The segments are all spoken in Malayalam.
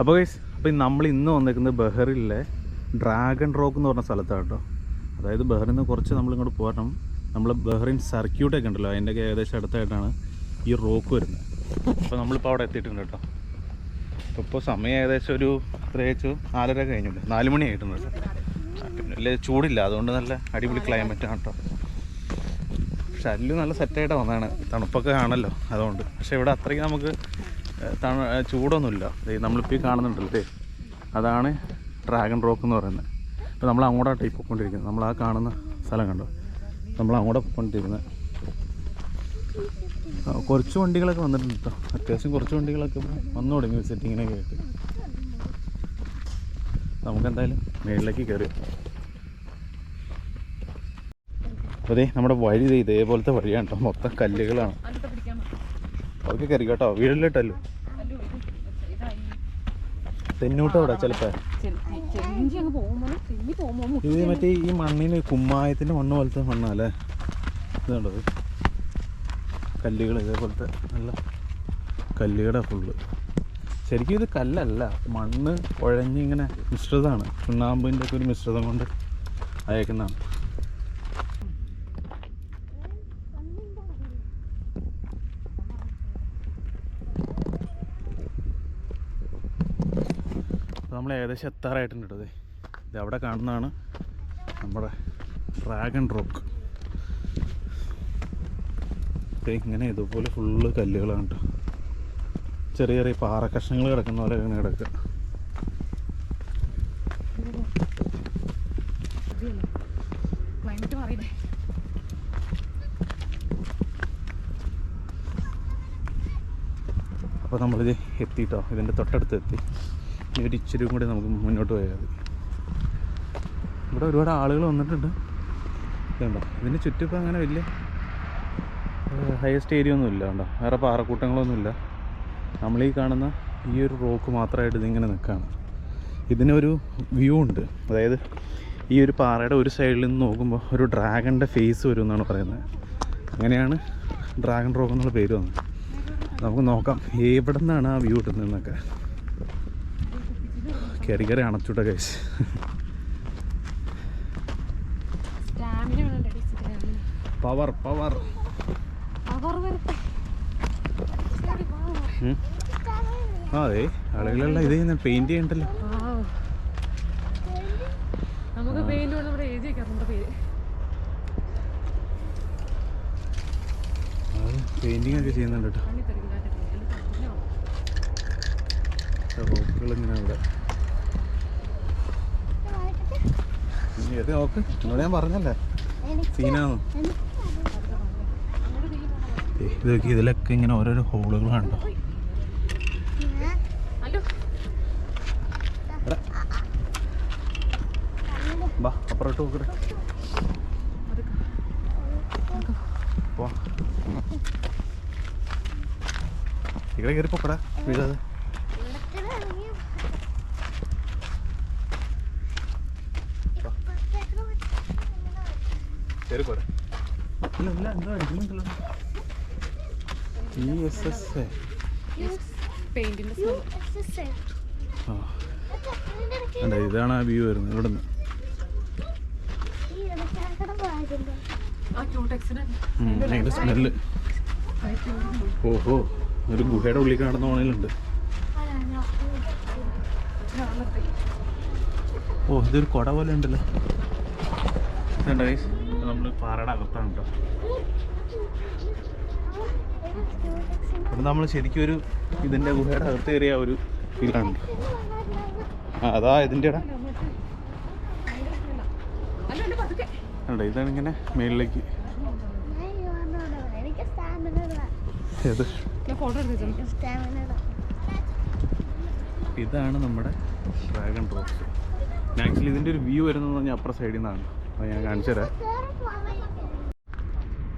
അപ്പോൾ ഗൈസ് അപ്പോൾ നമ്മൾ ഇന്ന് വന്നിരിക്കുന്നത് ബഹറിലെ ഡ്രാഗൺ റോക്ക് എന്ന് പറഞ്ഞ സ്ഥലത്താണ് കേട്ടോ അതായത് ബഹറിൽ നിന്ന് കുറച്ച് നമ്മളിങ്ങോട്ട് പോരണം. നമ്മൾ ബഹറിൻ സർക്യൂട്ടൊക്കെ ഉണ്ടല്ലോ അതിന്റെയൊക്കെ ഏകദേശം അടുത്തായിട്ടാണ് ഈ റോക്ക് വരുന്നത്. അപ്പോൾ നമ്മളിപ്പോൾ അവിടെ എത്തിയിട്ടുണ്ട് കേട്ടോ അപ്പോൾ ഇപ്പോൾ സമയം ഏകദേശം ഒരു എത്രയാച്ചു നാലര കഴിഞ്ഞില്ലേ നാല് മണി ആയിട്ടുണ്ട് വലിയ ചൂടില്ല അതുകൊണ്ട് നല്ല അടിപൊളി ക്ലൈമറ്റാണ് കേട്ടോ പക്ഷെ അല്ലു നല്ല സെറ്റായിട്ട് വന്നതാണ്. തണുപ്പൊക്കെ കാണല്ലോ അതുകൊണ്ട്. പക്ഷെ ഇവിടെ അത്രയ്ക്ക് നമുക്ക് തണു ചൂടൊന്നുമില്ല. നമ്മളിപ്പോൾ ഈ കാണുന്നുണ്ടല്ലോ അതാണ് ഡ്രാഗൺ റോക്ക് എന്ന് പറയുന്നത്. അപ്പോൾ നമ്മൾ അങ്ങോട്ടാണ് ടൈപ്പ് നമ്മൾ ആ കാണുന്ന സ്ഥലം കണ്ടോ? നമ്മൾ അങ്ങോട്ട് പോയിക്കൊണ്ടിരിക്കുന്നത് കുറച്ച് വണ്ടികളൊക്കെ വന്നിട്ടുണ്ട് കേട്ടോ അത്യാവശ്യം കുറച്ച് വണ്ടികളൊക്കെ വന്നു തുടങ്ങി വിസിറ്റിങ്ങിനെ കേട്ട് നമുക്കെന്തായാലും മേളിലേക്ക് കയറി ദേ നമ്മുടെ വഴി ഇതേപോലത്തെ വഴിയാണ് കേട്ടോ മൊത്തം കല്ലുകളാണ്. അതൊക്കെ കയറി കേട്ടോ. വീടിലിട്ടല്ലോ. തെന്നൂട്ടോ അവിടെ ചിലപ്പോ. മറ്റേ ഈ മണ്ണിന് കുമ്മായത്തിന്റെ മണ്ണ് പോലത്തെ മണ്ണല്ലേ? ഇതുണ്ടത് കല്ലുകൾ ഇതേപോലത്തെ നല്ല കല്ലുകട ഫുള്ള്. ശരിക്കും ഇത് കല്ലല്ല മണ്ണ് കുഴഞ്ഞിങ്ങനെ മിശ്രിതമാണ്. ചുണ്ണാമ്പിന്റെ ഒക്കെ ഒരു മിശ്രിതം കൊണ്ട് അയക്കുന്നതാണ്. നമ്മൾ ഏകദേശം എത്താറായിട്ടുണ്ട് കേട്ടോ ദേ. ഇത് അവിടെ കാണുന്നതാണ് നമ്മുടെ ഡ്രാഗൺ റോക്ക് ഇങ്ങനെ ഇതുപോലെ ഫുള്ള് കല്ലുകളാണ് കേട്ടോ. ചെറിയ ചെറിയ പാറ കഷ്ണങ്ങൾ കിടക്കുന്ന പോലെ ഇങ്ങനെ കിടക്കുക. അപ്പോൾ നമ്മളിത് എത്തിയിട്ടോ ഇതിന്റെ തൊട്ടടുത്ത് എത്തി. ഒരു ഇച്ചിരി കൂടി നമുക്ക് മുന്നോട്ട് പോയാൽ മതി. ഇവിടെ ഒരുപാട് ആളുകൾ വന്നിട്ടുണ്ട്. ഇതുണ്ടോ? ഇതിന് ചുറ്റിപ്പോൾ അങ്ങനെ വലിയ ഹയസ്റ്റ് ഏരിയ ഒന്നും ഇല്ല വേറെ പാറക്കൂട്ടങ്ങളൊന്നുമില്ല. നമ്മളീ കാണുന്ന ഈ ഒരു റോക്ക് മാത്രമായിട്ട് ഇതിങ്ങനെ നിൽക്കുകയാണ്. ഇതിനൊരു വ്യൂ ഉണ്ട്. അതായത് ഈ ഒരു പാറയുടെ ഒരു സൈഡിൽ നിന്ന് നോക്കുമ്പോൾ ഒരു ഡ്രാഗണിന്റെ ഫേസ് വരും എന്നാണ് പറയുന്നത്. അങ്ങനെയാണ് ഡ്രാഗൺ റോക്ക് എന്നുള്ള പേര് വന്നത്. നമുക്ക് നോക്കാം. എവിടെ നിന്നാണ് ആ വ്യൂ കിട്ടുന്നതെന്നൊക്കെ. കയറി കയറി അണച്ചുട്ട സ്റ്റാമിന പവർ പവർ അതെ ആളുകളെല്ലാം ഇത് ചെയ്യുന്ന പെയിന്റ് ചെയ്യണ്ടല്ലോ. നമുക്ക് പെയിന്റ് കൊണ്ട് ഇവിടെ എഴുതി പേര്. പെയിന്റിങ് ഒക്കെ ചെയ്യുന്നുണ്ട് കേട്ടോ. റോക്കുകൾ ഇങ്ങനെ ഇവിടെ ഏത് നോക്ക്. എന്നോട് ഞാൻ പറഞ്ഞല്ലേ? സീനാന്ന് ഇത് നോക്കി ഇതിലൊക്കെ ഇങ്ങനെ ഓരോരോ ഹോളുകളാണല്ലോ ഹലോ ബാ അപ്പുറത്തോട്ട് നോക്കട്ടെ പോ. ഇവിടെ കയറി പോക്കടാ വീഴാതെ കയറി പോരാ ഇല്ല ഇല്ല എന്തോ അടിക്കുന്നുണ്ടല്ലോ? ഇ എസ് എസ് പെയിന്റിന്റെ സ്മെൽ ആ. അല്ല ഇതാണ് ആ വ്യൂ വരുന്നത് ഇവിടെ നിന്ന് അതിന്റെ സ്മെല്ല് ഓഹോ ഒരു ഗുഹയുടെ ഉള്ളിൽ കാണുന്ന ഓണയിലുണ്ട്. ഓ ഇതൊരു കുട പോലെ ഉണ്ടല്ലോ? നമ്മൾ പാറയുടെ അകത്താണ് കേട്ടോ അപ്പം നമ്മൾ ശരിക്കും ഒരു ഇതിന്റെ ഗുഹയുടെ അകത്ത് കയറിയ ഒരു ഫീലാണ് അതാ ഇതിന്റെ അല്ല ഇതാണ് ഇങ്ങനെ മേളിലേക്ക്. ഇതാണ് നമ്മുടെ ഡ്രാഗൺ റോക്സ് ആക്ച്വലി ഇതിന്റെ ഒരു വ്യൂ വരുന്നത് പറഞ്ഞാൽ അപ്പുറ സൈഡിൽ നിന്നാണ്. അപ്പോൾ ഞാൻ കാണിച്ചു തരാം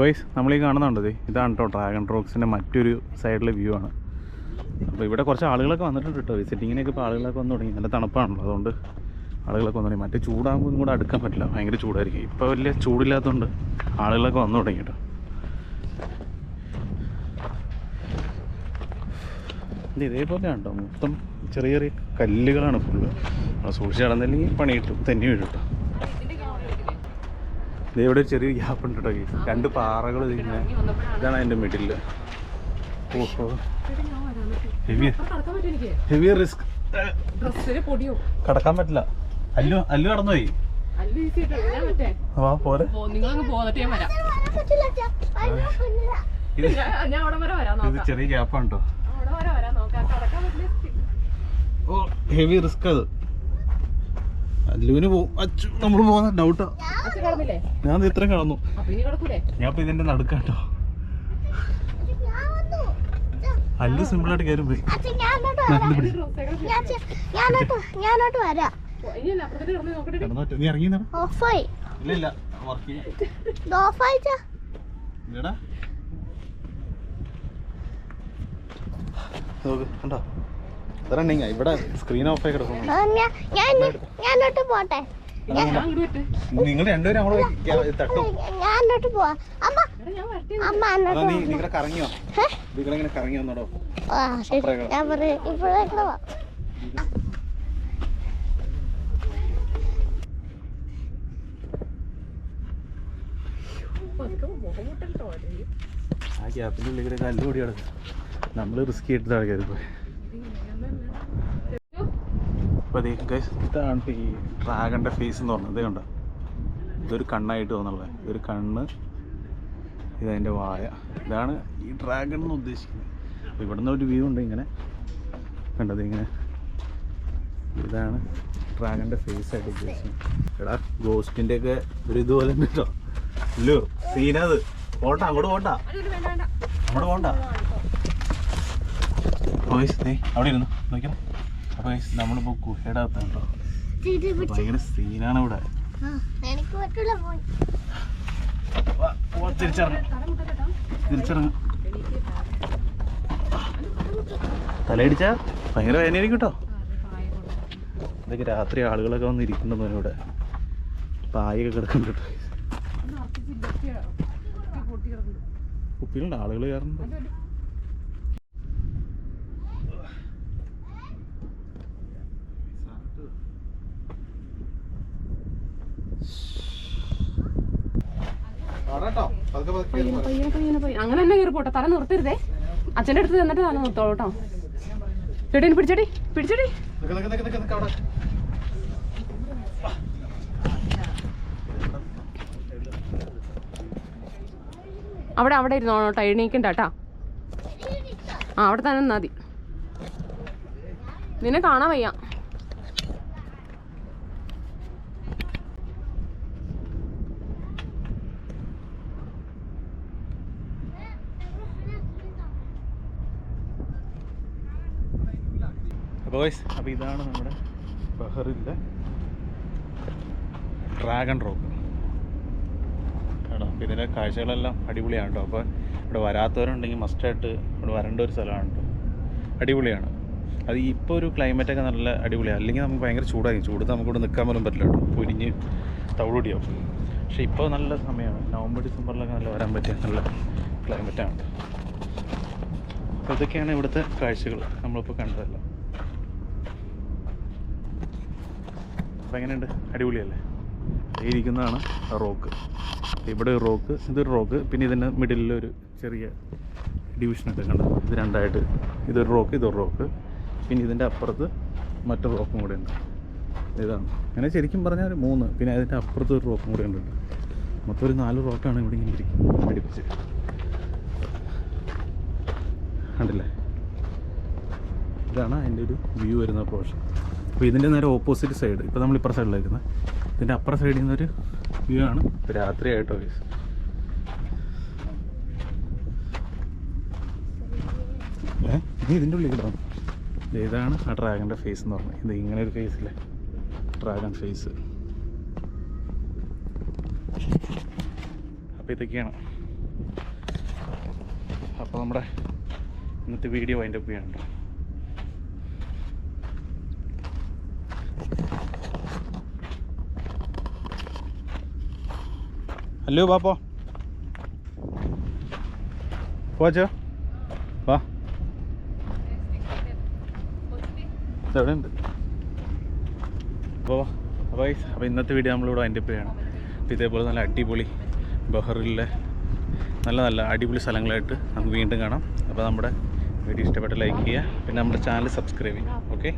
വൈസ് നമ്മളീ കാണുന്നുണ്ടത് ഇതാണ് കേട്ടോ ഡ്രാഗൺ റോക്സിന്റെ മറ്റൊരു സൈഡിലെ വ്യൂ ആണ്. അപ്പോൾ ഇവിടെ കുറച്ച് ആളുകളൊക്കെ വന്നിട്ടുണ്ട് കേട്ടോ വിസിറ്റിങ്ങിനൊക്കെ ഇപ്പോൾ ആളുകളൊക്കെ വന്നു തുടങ്ങി. നല്ല തണുപ്പാണല്ലോ. അതുകൊണ്ട് ആളുകളൊക്കെ വന്നു തുടങ്ങി. മറ്റേ ചൂടാകുമ്പോൾ കൂടെ അടുക്കാൻ പറ്റില്ല. ഭയങ്കര ചൂടായിരിക്കും. ഇപ്പോൾ വലിയ ചൂടില്ലാത്തതുകൊണ്ട് ആളുകളൊക്കെ വന്നു തുടങ്ങി കേട്ടോ ഇത് ഇതേപോലെയാണ് കേട്ടോ മൊത്തം ചെറിയ ചെറിയ കല്ലുകളാണ് ഫുള്ള്. നമ്മൾ സൂക്ഷിച്ച് നടന്നില്ലെങ്കിൽ പണി കിട്ടും തന്നെ വീഴും കേട്ടോ ഇവിടെ ഒരു ചെറിയ ഗ്യാപ്പ് ഉണ്ട് കേട്ടോ രണ്ട് പാറകൾ ഇങ്ങനെ ഇതാണ് അതിന്റെ മിഡിൽ ഓഹോ. ഹെവി ഹെവി റിസ്ക് കടക്കാൻ പറ്റില്ല. അല്ലു അല്ലു കടന്നുപോയി. വാ പോരെ. ഇത് ചെറിയ ഗ്യാപ്പാണ് കേട്ടോ ഓ ഹെവി റിസ്ക് അത്. അല്ലുവിന് പോകും നമ്മൾ നമ്മൾ പോകുന്ന ഡൗട്ടാ ഞാൻ ഇത്രയും കടന്നു. ഞാൻ ഇപ്പൊ ഇതിന്റെ നടുക്കാട്ടോ അല്ലു സിമ്പിൾ ആയിട്ട് കയറി പോയി. നീ ഇറങ്ങി ഇല്ല വർക്ക് ചെയ്യാം. കണ്ടോ? റണ്ണിങ് ഇവിടെ സ്ക്രീൻ ഓഫ് ആയി കിടക്കുന്നു. ഞാൻ ഞാൻ ഞാനോട്ട് പോട്ടെ നിങ്ങൾ രണ്ടുപേരും അങ്ങോട്ട് തട്ടും. ഞാനോട്ട് പോവാ. അമ്മ ഞാൻ വരട്ടെ അമ്മ നീ നിങ്ങളെ കറങ്ങിയോ? നിങ്ങളിങ്ങനെ കറങ്ങി വന്നോടോ. ഞാൻ പറയും പോവാം ആ ഗ്യാപ്പിന്റെ ഉള്ളിൽ കല്ല് കൂടി കിടക്കും. നമ്മൾ റിസ്ക് ചെയ്തിട്ടാണ് കയറി പോയി അപ്പോൾ അതേ ഗൈസ് ഇതാണ് ഈ ഡ്രാഗന്റെ ഫേസ് എന്ന് പറഞ്ഞത് കണ്ട? ഇതൊരു കണ്ണായിട്ട് തോന്നുള്ളത് ഇതൊരു കണ്ണ് ഇതതിന്റെ വായ. ഇതാണ് ഈ ഡ്രാഗൺ എന്ന് ഉദ്ദേശിക്കുന്നത്. അപ്പോൾ ഇവിടുന്ന് ഒരു വ്യൂ ഉണ്ട് ഇങ്ങനെ. കണ്ടത് ഇങ്ങനെ? ഇതാണ് ഡ്രാഗന്റെ ഫേസ് ആയിട്ട് ഉദ്ദേശിക്കുന്നത്. എടാ ഗോസ്റ്റിന്റെ ഒക്കെ ഒരു ഇതുപോലെ ഉണ്ട് കേട്ടോ. ഇല്ലോ സീനത് പോട്ടാ അങ്ങോട്ട് പോട്ടാ അങ്ങോട്ട് പോണ്ട. അവിടെ ഇരുന്നു. നോക്കിയാ? അപ്പോൾ നമ്മളിപ്പോൾ ഗുഹയുടെ അകത്താണ് കേട്ടോ ഭയങ്കര സീനാണ് ഇവിടെ. തിരിച്ചിറങ്ങ്. തലയിടിച്ച? ഭയങ്കര വേദനയായിരിക്കും കേട്ടോ ഇതൊക്കെ രാത്രി ആളുകളൊക്കെ വന്ന് ഇരിക്കുന്നുണ്ടോ ഇവിടെ? പായൊക്കെ കിടക്കുന്നുണ്ട്. കേട്ടോ കുപ്പിയിലുണ്ട് ആളുകൾ കയറുന്നുണ്ട്. പയ്യനെ പയ്യനെ അങ്ങനെ തന്നെ കയറി പോട്ടെ? തല നിർത്തരുതേ. അച്ഛന്റെ അടുത്ത് തന്നിട്ട് തല നിർത്തോളൂ കേട്ടോ ചേട്ടീനെ പിടിച്ചടി പിടിച്ചടി. അവിടെ. അവിടെ ഇരുന്നോ കേട്ടോ എഴുന്നേക്കണ്ട കേട്ടാ ആ അവിടെ തന്നെ നിന്നാ മതി. നിന്നെ കാണാൻ വയ്യ. ഗൈസ് അപ്പോൾ ഇതാണ് നമ്മുടെ ബഹറിലെ ഡ്രാഗൺ റോക്ക് കേട്ടോ അപ്പോൾ ഇതിന്റെ കാഴ്ചകളെല്ലാം അടിപൊളിയാണ് കേട്ടോ. അപ്പോൾ ഇവിടെ വരാത്തവരുണ്ടെങ്കിൽ മസ്റ്റായിട്ട് ഇവിടെ വരേണ്ട ഒരു സ്ഥലമാണ് കേട്ടോ. അടിപൊളിയാണ്. അത് ഇപ്പോൾ ഒരു ക്ലൈമറ്റൊക്കെ നല്ല അടിപൊളിയാണ് അല്ലെങ്കിൽ നമുക്ക് ഭയങ്കര ചൂടായിരിക്കും. ചൂട് നമുക്കിവിടെ നിൽക്കാൻ പോലും പറ്റില്ല കേട്ടോ. പൊരിഞ്ഞ് തവിടുപൊടിയാവും പക്ഷേ ഇപ്പോൾ നല്ല സമയമാണ്. നവംബർ ഡിസംബറിലൊക്കെ നല്ല വരാൻ പറ്റിയ നല്ല ക്ലൈമറ്റാണ് അപ്പോൾ ഇതൊക്കെയാണ് ഇവിടുത്തെ കാഴ്ചകൾ. നമ്മളിപ്പോൾ കണ്ടതല്ല. അപ്പോൾ എങ്ങനെയുണ്ട്? അടിപൊളിയല്ലേ? ഇരിക്കുന്നതാണ് റോക്ക്. ഇവിടെ ഒരു റോക്ക് ഇതൊരു റോക്ക്. പിന്നെ ഇതിന്റെ മിഡിലൊരു ചെറിയ ഡിവിഷൻ ഉണ്ട് കണ്ടോ. ഇത് രണ്ടായിട്ട് ഇതൊരു റോക്ക് ഇതൊരു റോക്ക്. പിന്നെ ഇതിന്റെ അപ്പുറത്ത് മറ്റൊരു റോക്കും കൂടെ ഉണ്ട്. ഇതാണ്. അങ്ങനെ ശരിക്കും പറഞ്ഞാൽ ഒരു മൂന്ന്. പിന്നെ അതിന്റെ അപ്പുറത്ത് ഒരു റോക്കും കൂടെ ഉണ്ട്. മൊത്തം ഒരു നാല് റോക്കാണ് ഇവിടെ ഇങ്ങനെ ഇരിക്കുന്നത്. പിടിപ്പിച്ച്. കണ്ടില്ലേ? ഇതാണ് അതിന്റെ ഒരു വ്യൂ വരുന്ന പോർഷൻ അപ്പോൾ ഇതിന്റെ നേരെ ഓപ്പോസിറ്റ് സൈഡ് ഇപ്പോൾ നമ്മൾ ഇപ്പുറ സൈഡിലേക്കുന്നത് ഇതിന്റെ അപ്പുറ സൈഡിൽ നിന്നൊരു വ്യൂ ആണ്. ഇപ്പോൾ രാത്രി ആയിട്ട് ഓഫീസ് ഏ? ഇനി ഇതിന്റെ ഉള്ളിൽ കിടന്നു? ഇതാണ് ആ ഡ്രാഗന്റെ ഫേസ് എന്ന് പറഞ്ഞത്. ഇത് ഇങ്ങനെ ഒരു ഫേസില്ലേ ഡ്രാഗൺ ഫേസ് അപ്പോൾ ഇതൊക്കെയാണ്. അപ്പോൾ നമ്മുടെ ഇന്നത്തെ വീഡിയോ വൈൻഡ് അപ്പ് ചെയ്യണ്ട ഹലോ പോ. പോച്ചോ വാ. ഇതവിടെ ഉണ്ട് അപ്പോൾ അപ്പോൾ അപ്പോൾ ഇന്നത്തെ വീഡിയോ നമ്മളിവിടെ അതിന്റെ പേരാണ് അപ്പോൾ ഇതേപോലെ നല്ല അടിപൊളി ബഹറിലെ നല്ല നല്ല അടിപൊളി സ്ഥലങ്ങളായിട്ട് നമുക്ക് വീണ്ടും കാണാം. അപ്പോൾ നമ്മുടെ വീഡിയോ ഇഷ്ടപ്പെട്ട ലൈക്ക് ചെയ്യുക. പിന്നെ നമ്മുടെ ചാനൽ സബ്സ്ക്രൈബ് ചെയ്യുക. ഓക്കെ